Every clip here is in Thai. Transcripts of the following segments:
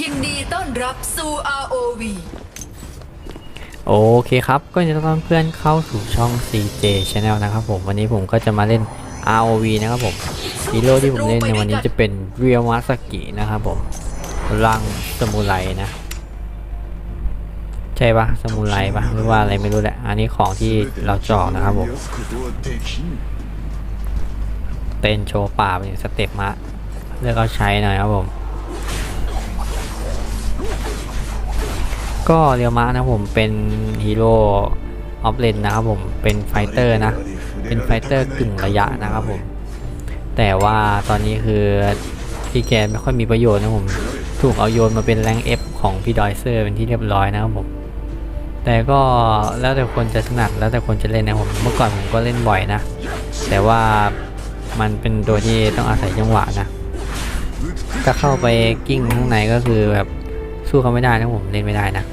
ยินดีต้อนรับสู่ ROV โอเคครับ ก็จะต้อนรับเพื่อนเข้าสู่ช่อง CJ Channel นะครับผม วันนี้ผมก็จะมาเล่น ROV นะครับผมฮีโร่ที่ผมเล่นในวันนี้จะเป็นเรียวมาสกินะครับผมรังสมุไรนะ ใช่ปะสมุไรปะหรือว่าอะไรไม่รู้แหละ อันนี้ของที่เราจาะนะครับผม เต้นโชว์ป่าเป็นสเต็ปมาเลือกเอาใช้หน่อยครับผม ก็เรียวมะนะผมเป็นฮีโร่ออฟเลนนะครับผมเป็นไฟเตอร์นะ เป็นไฟเตอร์กึ่งระยะนะครับผม แต่ว่าตอนนี้คือพี่แกไม่ค่อยมีประโยชน์นะผม ถูกเอาโยนมาเป็นแรงเอฟของพี่ดอยเซอร์เป็นที่เรียบร้อยนะครับผม แต่ก็แล้วแต่คนจะถนัดแล้วแต่คนจะเล่นนะผม เมื่อก่อนผมก็เล่นบ่อยนะ แต่ว่ามันเป็นตัวที่ต้องอาศัยจังหวะนะ ถ้าเข้าไปกิ้งข้างในก็คือแบบ สู้เขาไม่ได้นะผมเล่นไม่ได้นะ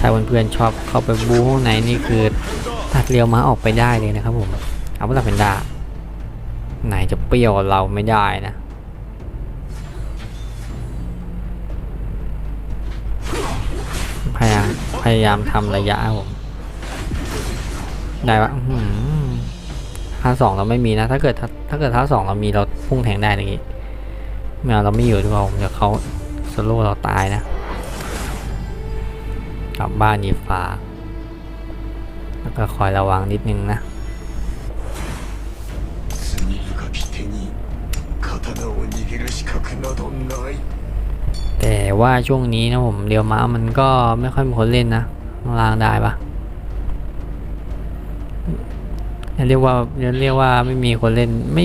ถ้าเพื่อนๆชอบเข้าไปบูข้างในนี่คือตัดเรียวม้าออกไปได้เลยนะครับผมเอาเวลาเป็นดาไหนจะเปรี้ยวเราไม่ได้นะพยายามพยายามทำระยะผมได้ปะท่าสองเราไม่มีนะ ถ้าเกิดถ้าถ้าเกิดท่าสองเรามีเราพุ่งแทงได้อย่างงี้ไม่เราไม่อยู่ดีกว่าผมเดี๋ยวเขาสโลว์เราตายนะ บ้านยีฟ้า แล้วก็คอยระวังนิดนึงนะแต่ว่าช่วงนี้นะผมเรียวม้ามันก็ไม่ค่อยมีคนเล่นนะลางได้ปะเรียกว่าเรียกว่าไม่มีคนเล่นไม่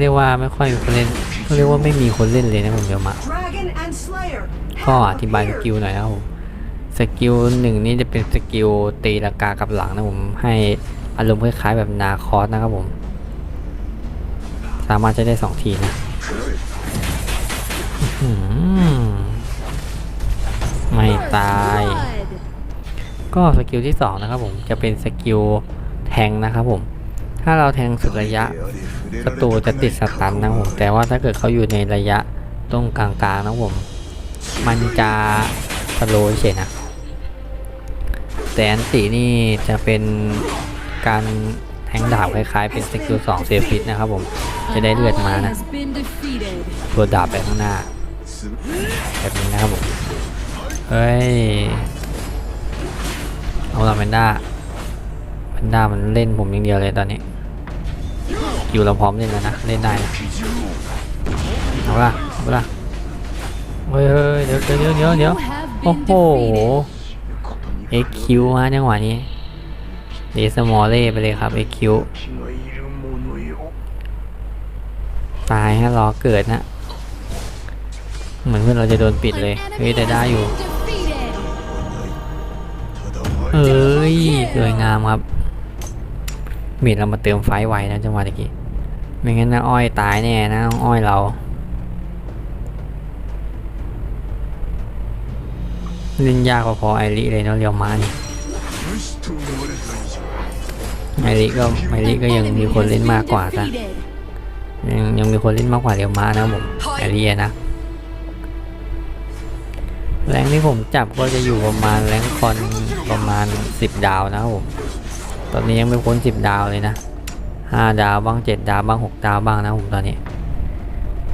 เรียกว่าไม่ค่อยมีคนเล่นเรียกว่าไม่มีคนเล่นเลยนะผมเดียวมาก็อธิบายสกิลหน่อยนะผม สกิลหนึ่งนี่จะเป็นสกิลตีลากากับหลังนะผมให้อารมณ์คล้ายๆแบบนาคอสนะครับผม สามารถใช้ได้สองทีนะไม่ตาย ก็สกิลที่สองนะครับผมจะเป็นสกิลแทงนะครับผม ถ้าเราแทงสุดระยะศัตรูจะติดสตันนะผม แต่ว่าถ้าเกิดเขาอยู่ในระยะตรงกลางๆนะผม มันจะสโลว์เฉยนะ แต่อันตินี่จะเป็นการแทงดาบคล้ายๆ เป็นสกิล2เซฟิตนะครับผมจะได้เลือดมานะตัวดาบไปข้างหน้าแบบนี้นะครับผมเฮ้ยเอาละแมนด้าแมนด้ามันเล่นผมอย่างเดียวเลยตอนนี้อยู่เราพร้อมเล่นแล้วนะเล่นได้นะเอาละเอาละเฮ้ยเฮ้ยเดี๋ยวเดี๋ยวเดี๋ยวเดี๋ยวโอ้โห เอคว้ะจังหวะนี้เดสมอลเล่ไปเลยครับเอคว้ายฮะรอเกิดนะเหมือนเพื่อนเราจะโดนปิดเลย เฮ้ยแต่ได้อยู่ เอ้ยสวยงามครับมีดเรามาเติมไฟไวนะจังหวะตะกี้ ไม่งั้นนะอ้อยตายแน่นะอ้อยเรา เล่นยากพอไอริเลยเนาะเรียวมาเนี่ยไอริก็ไอริก็ยังมีคนเล่นมากกว่ากันยังยังมีคนเล่นมากกว่าเรียวมานะผมไอรินะแรงที่ผมจับก็จะอยู่ประมาณแรงคอนประมาณ 10 ดาวนะผมตอนนี้ยังไม่พ้น 10 ดาวเลยนะ 5 ดาวบ้าง 7 ดาวบ้าง 6 ดาวบ้างนะผมตอนนี้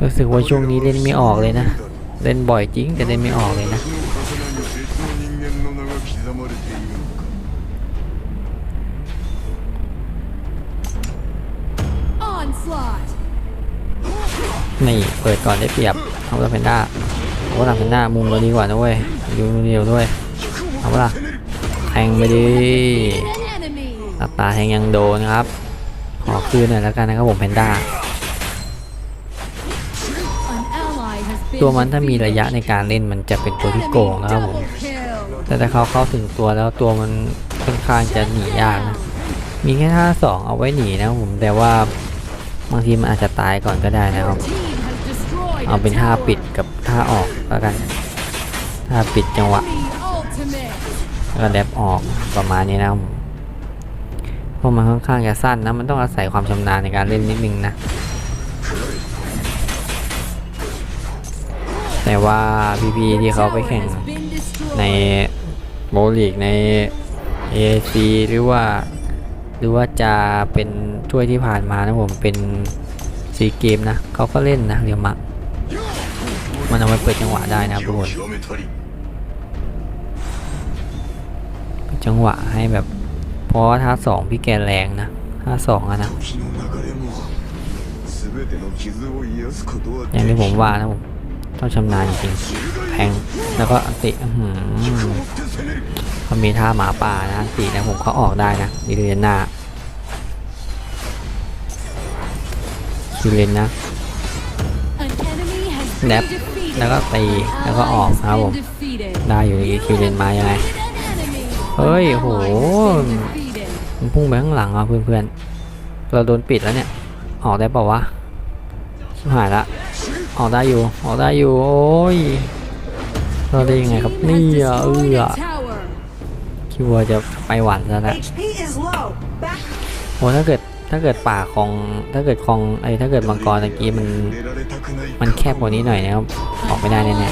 รู้สึกว่าช่วงนี้เล่นไม่ออกเลยนะ เล่นบ่อยจริงแต่เล่นไม่ออกเลยนะ นี่เปิดก่อนได้เปรียบเอาละเพนด้าเอาละเพนด้ามุมเราดีกว่านะเว้ยอยู่เดียวด้วยเอาละแทงไปดิตับตาแทงยังโดนครับขอคืนหน่อยแล้วกันนะครับผมเพนด้าตัวมันถ้ามีระยะในการเล่นมันจะเป็นตัวที่โกงนะครับผมแต่ถ้าเขาเข้าถึงตัวแล้วตัวมันค่อนข้างจะหนียากนะมีแค่ท่าสองเอาไว้หนีนะครับผมแต่ว่าบางทีมันอาจจะตายก่อนก็ได้นะครับ เอาเป็นท่าปิดกับท่าออกแล้วกันท่าปิดจังหวะแล้วก็แดบออกประมาณนี้นะผมเพราะมันค่อนข้างจะสั้นนะมันต้องอาศัยความชำนาญในการเล่นนิดนึงนะแต่ว่าพี่ๆที่เขาไปแข่งในโบลีกใน AAC หรือว่า หรือว่าจะเป็นถ้วยที่ผ่านมานะผมเป็นซีเกมนะเขาก็เล่นนะเรียวมะ เอาไว้เปิดจังหวะได้นะครับทุกคนจังหวะให้แบบ เพราะว่าท่าสองพี่แกแรงนะท่าสองอะนะอย่างที่ผมว่านะผมต้องชำนาญจริงแพงแล้วก็ติหืมเขามีท่าหมาป่านะตีนะผมเขาออกได้นะดิเลนนาดิเลนนะแนบ แล้วก็ตี แล้วก็ออกครับผม ได้อยู่ในคิวเลนมายังไง เฮ้ยโหมันพุ่งไปข้างหลังอะเพื่อนๆ เราโดนปิดแล้วเนี่ย ออกได้เปล่าวะหายละ ออกได้อยู่ ออกได้อยู่ โอ้ย เราได้ยังไงครับ นี่อะเออคิวจะไปหวานแล้ว HP is low. Back โอ้ถ้าเกิด ถ้าเกิดป่าของถ้าเกิดของไอ้ถ้าเกิดมังกรตะกี้มันมันแคบกว่านี้หน่อยนะครับออกไม่ได้แน่แน่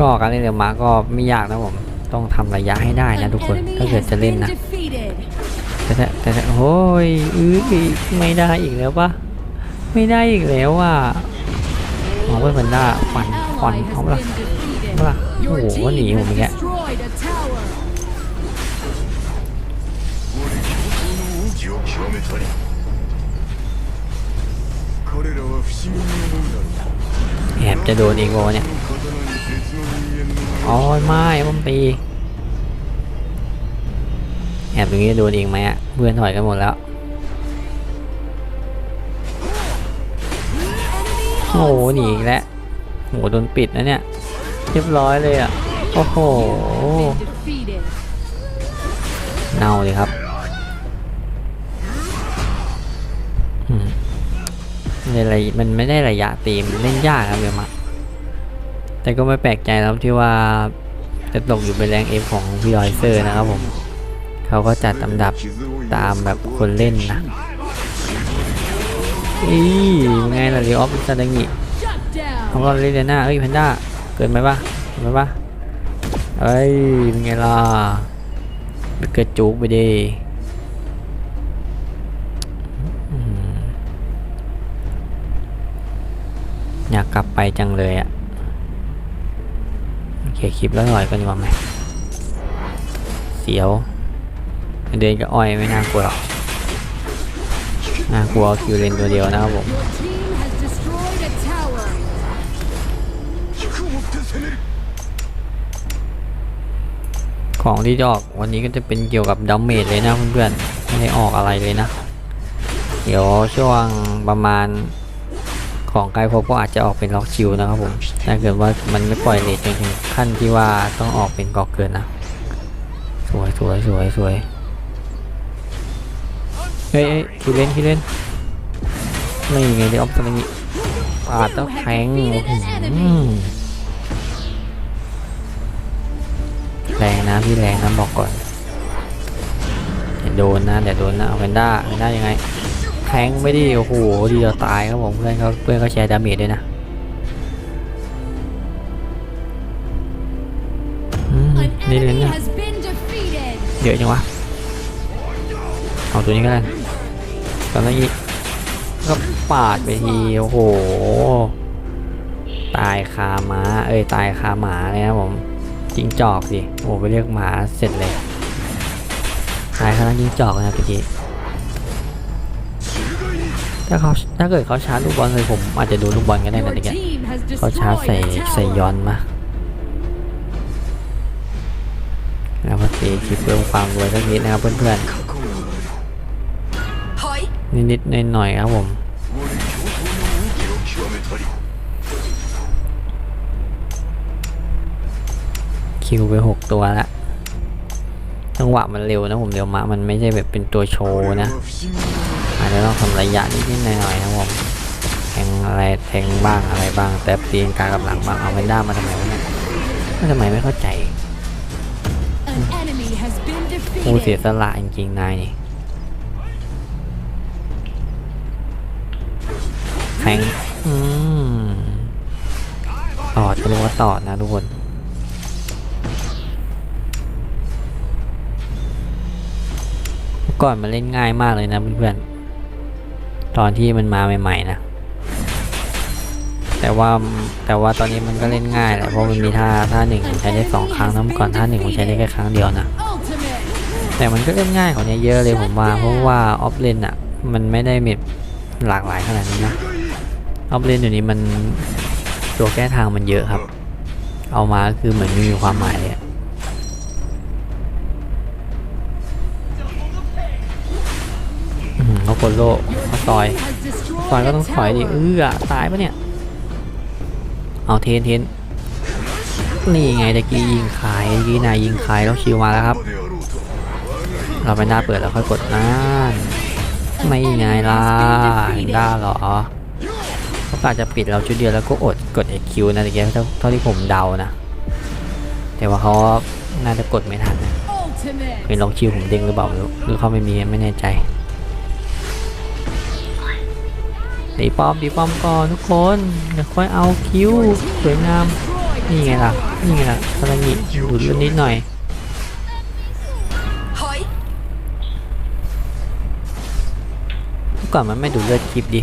ก็การเล่นเดมาก็ไม่ยากนะผมต้องทำระยะให้ได้นะทุกคนถ้าเกิดจะเล่นนะแต่แต่แต่โอ้ยอื้อไม่ได้อีกแล้วปะไม่ได้อีกแล้วอะมองเพื่อนได้าฟันฟันเขาละ ปะโอ้โหหนีผมอย่างเงี้ยแอบจะโดนเองวะเนี่ยอ๋อไม่ผมปีแอบตรงนี้โดนเองไหมอะเพื่อนถอยกันหมดแล้วโอ้โหหนีอีกแล้วโหโดนปิดนะเนี่ย เรียบร้อยเลยอะ โอ้โห เน่าเลยครับเนี่ยะมันไม่ได้ระยะตีมเล่นยากครับเดี๋ยวมาแต่ก็ไม่แปลกใจแล้วที่ว่าจะตกอยู่เป็นแรงเอฟของวีลอยเซอร์นะครับผม เขาก็จัดลำดับตามแบบคนเล่นนะอีไงล่ะเรียออฟซาดังิเขาก็เล่นหน้าเอ้ยแพนด้า เกินไปปะเกินไปปะเอ้ยเป็นไงล่ะเกิดจุกไปดิอืมอยากกลับไปจังเลยอะโอเคคลิปแล้วหน่อยกันดีกว่าไหมเสียวเดินกับอ้อยไม่น่ากลัวหรอกน่ากลัวคิวเลนตัวเดียวนะครับผม ของที่จะออกวันนี้ก็จะเป็นเกี่ยวกับดัมเมจเลยนะเพื่อนๆไม่ได้ออกอะไรเลยนะ เดี๋ยวช่วงประมาณของไกลพบก็อาจจะออกเป็นล็อกชิลนะครับผมถ้าเกิดว่ามันไม่ปล่อยเลทจนถึงขั้นที่ว่าต้องออกเป็นกอกเกินนะ สวยสวยสวยสวยเฮ้ยคิวเล่นคิวเล่นไม่ไงเดี๋ยวออฟตรงนี้ปาดต้องแทง แรงนะพี่แรงนะบอกก่อนเดี๋ยวโดนนะเดี๋ยวโดนนะเอาแพนด้าแพนด้ายังไงแทงไม่ดีโอ้โหดีจะตายครับผมเพื่อนเขาเพื่อนเขาแชร์ดาเมจด้วยนะนี่เลยเนี่ยเยอะจังวะเอาตัวนี้ก็ได้ตอนนี้ก็ปาดไปทีโอ้โห ตายคาม้าเอ้ยตายคาหมาเลยนะผม จิงจอกสิ โอ้ไปเรียกหมาเสร็จเลยนายคณะจิงจอกนะครับอกี้ถ้าเขาถ้าเกิดเขาชาร์จลูกบอลใส่ผมอาจจะดูลูกบอลก็ได้นะเด็กเขาชาร์จใส่ใส่ย้อนมานะพอตีคิดเพิ่มความรวยสักนิดนะครับเพื่อนๆนิดๆหน่อยๆครับผม คิวไปหกตัวละจังหวะมันเร็วนะผมเร็วมะมันไม่ใช่แบบเป็นตัวโชว์นะอาจจะต้องทำระยะนิดๆหน่อยๆนะผมแทงอะไรแทงบ้างอะไรบ้าง แต่ตีนการกับหลังบ้างเอาเวนด้ามาทำไมวะเนี่ยทำไมไม่เข้าใจผู้เสียสละจริงๆนายนี่แทงอืมตอดก็รู้ว่าตอดนะทุกคน ก่อนมันเล่นง่ายมากเลยนะเพื่อนๆตอนที่มันมาใหม่ๆนะแต่ว่าแต่ว่าตอนนี้มันก็เล่นง่ายแหละเพราะมันมีท่าท่าหนึ่งใช้ได้สองครั้งนะเมื่อก่อนท่าหนึ่งผมใช้ได้แค่ครั้งเดียวนะแต่มันก็เล่นง่ายกว่านี้เยอะเลยผมว่าเพราะว่าออฟเลนอะมันไม่ได้มีหลากหลายขนาดนี้นะออฟเลนอยู่นี้มันตัวแก้ทางมันเยอะครับ เอามาคือเหมือนไม่มีความหมายเลย โคโลมาต่อยซอยก็ต้องถอยดิเออตายปะเนี่ย เอาเทนเทนนี่ไงตะกี้ยิงขายยีนายยิงขายแล้วคิวมาแล้วครับ เราไปหน้าเปิดแล้วค่อยกดนั่นไม่ไงล่ะได้หรอเขาอาจจะปิดเราชุดเดียวแล้วก็อดกดไอคิวนะตะกี้เท่าที่ผมเดานะ แต่ว่าเขาน่าจะกดไม่ทันนะเป็นลองคิวผมเด้งหรือเปล่าหรือเขาไม่มีไม่แน่ใจ ตีป้อมตีป้อมก่อนทุกคนเดี๋ยวค่อยเอาคิว Your team สวยงาม destroyed a นี่ไงล่ะ tower. นี่ไงล่ะพลังงิดูดเลือดนิดหน่อยถอยเมื่อก่อนมันไม่ดูดเลือดคลิปดิ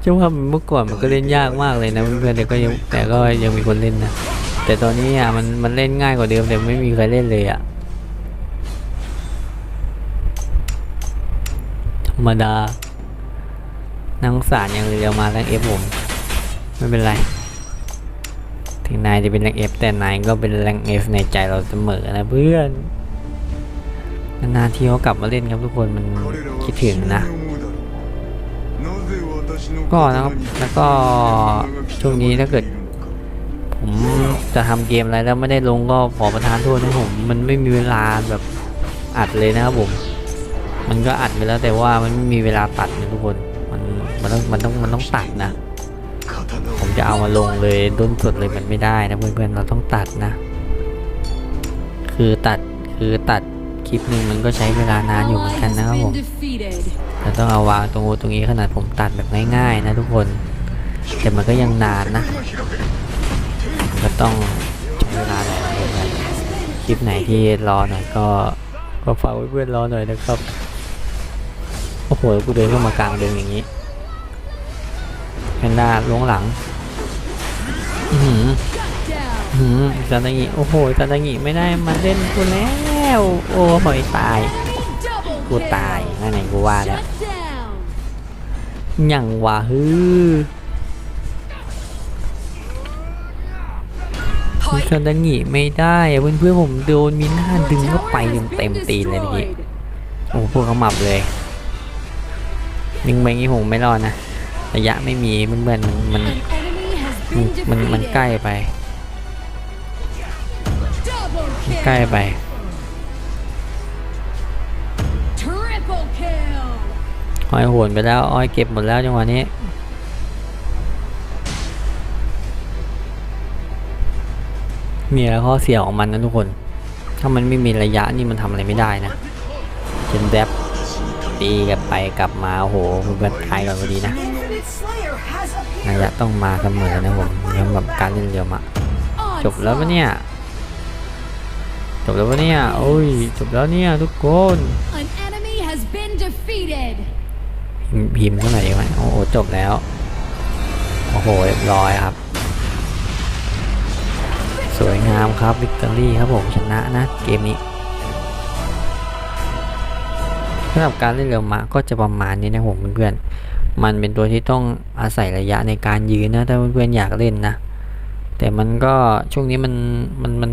เชื่อว่าเมื่อก่อนมันก็เล่นยากมากเลยนะเพื่อนๆแต่ก็ยังแต่ก็ยังมีคนเล่นนะแต่ตอนนี้อะมันมันเล่นง่ายกว่าเดิมแต่ไม่มีใครเล่นเลยอะธรรมดา นังสารยังเดียวมาแล้วเอฟผมไม่เป็นไร ถึงนายจะเป็นแรงเอฟแต่นายก็เป็นแรงเอฟในใจเราเสมอนะเพื่อนนานๆที่เขากลับมาเล่นครับทุกคนมันคิดถึงนะ ก็นะครับแล้วก็ช่วงนี้ถ้าเกิด ผมจะทำเกมอะไรแล้วไม่ได้ลงก็ขอประทานโทษนะผมมันไม่มีเวลาแบบอัดเลยนะครับผม มันก็อัดไปแล้วแต่ว่ามันไม่มีเวลาตัดนะทุกคน มันมันต้องมันต้องมันต้องตัดนะ刀ผをมจะเอามาลงเลยด้นสดเลยมันไม่ได้นะเพื่อนๆเราต้องตัดนะ คือตัดคือตัดคลิปหนึ่งมันก็ใช้เวลานานอยู่เหมือน Ally กัน has นะครับผม been defeated. เราต้องเอาวางตรงนู้นตรงนี้ขนาดผมตัดแบบง่าย ๆ นะทุกคน แต่มันก็ยังนานนะมันก็ต้องใช้เวลาหน่อยนะเพื่อนๆคลิปไหนที่รอหน่อยก็ก็ฝากไว้เพื่อนรอหน่อยนะครับ โอ้โห กูเดินเข้ามากลางดงอย่างนี้ แพนด้าล้วงหลัง อือหือ Down. อื้อหือซาตางิโอ้โหซาตางิไม่ได้มาเล่นกูแล้ว โอ้หอยตาย กูตายนั่นไหนกูว่าแล้วยังวะฮือซาตางิไม่ได้เพื่อนเพื่อนผมโดนมิน่าดึงเข้าไปเต็มเต็มตีนเลยเมื่อกี้โอ้พวกเขาหมับเลยดึงไปงี้ผมไม่รอดนะ ระยะไม่มีเพื่อนๆมันมันมันมันใกล้ไป ใกล้ไปอ้อยโหนไปแล้วอ้อยเก็บหมดแล้วจังหวะนี้มีแล้วข้อเสียของมันนะทุกคน ถ้ามันไม่มีระยะนี่มันทำอะไรไม่ได้นะเจนแดบตีกันไปกลับมาโอ้โหเพื่อนๆทายก่อนพอดีนะ ระยะต้องมาเสมอนะผมสำหรับการเล่นเรือมะจบแล้วปะ Onslaught. เนี่ย จบแล้วปะเนี่ยโอ้ยจบแล้วเนี่ยทุกคน An enemy has been defeated. พิมพ์พิมพ์เท่าไหร่ดีไหมโอ้โหจบแล้ว โอ้โหเรียบร้อยครับ สวยงามครับวิกตอรี่ครับผมชนะนะเกมนี้สำหรับการเล่นเรือมาก็จะประมาณนี้นะผมเพื่อนๆ มันเป็นตัวที่ต้องอาศัยระยะในการยืนนะถ้าเพื่อนๆอยากเล่นนะ แต่มันก็ช่วงนี้มันมันมัน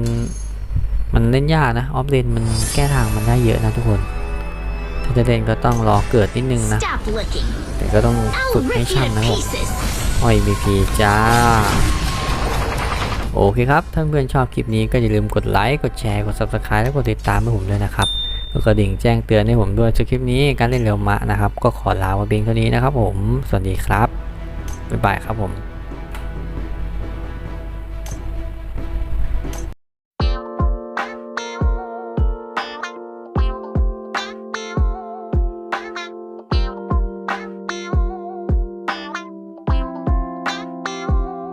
มันเล่นยากนะออฟเลนมันแก้ทางมันได้เยอะนะทุกคน ถ้าจะเล่นก็ต้องรอเกิดนิดนึงนะ แต่ก็ต้องฝึกให้ช่ำนะผมอ้อยบีพีจ้า โอเคครับ ถ้าเพื่อนชอบคลิปนี้ก็อย่าลืมกดไลค์ กดแชร์ กด subscribe และกดติดตามให้ผมด้วยนะครับ กกระดิ่งแจ้งเตือนให้ผมด้วยสำหรับคลิปนี้การเล่นเร็วมะนะครับ ก็ขอลามาเพียงเท่านี้นะครับผม สวัสดีครับ บ๊ายบายครับผม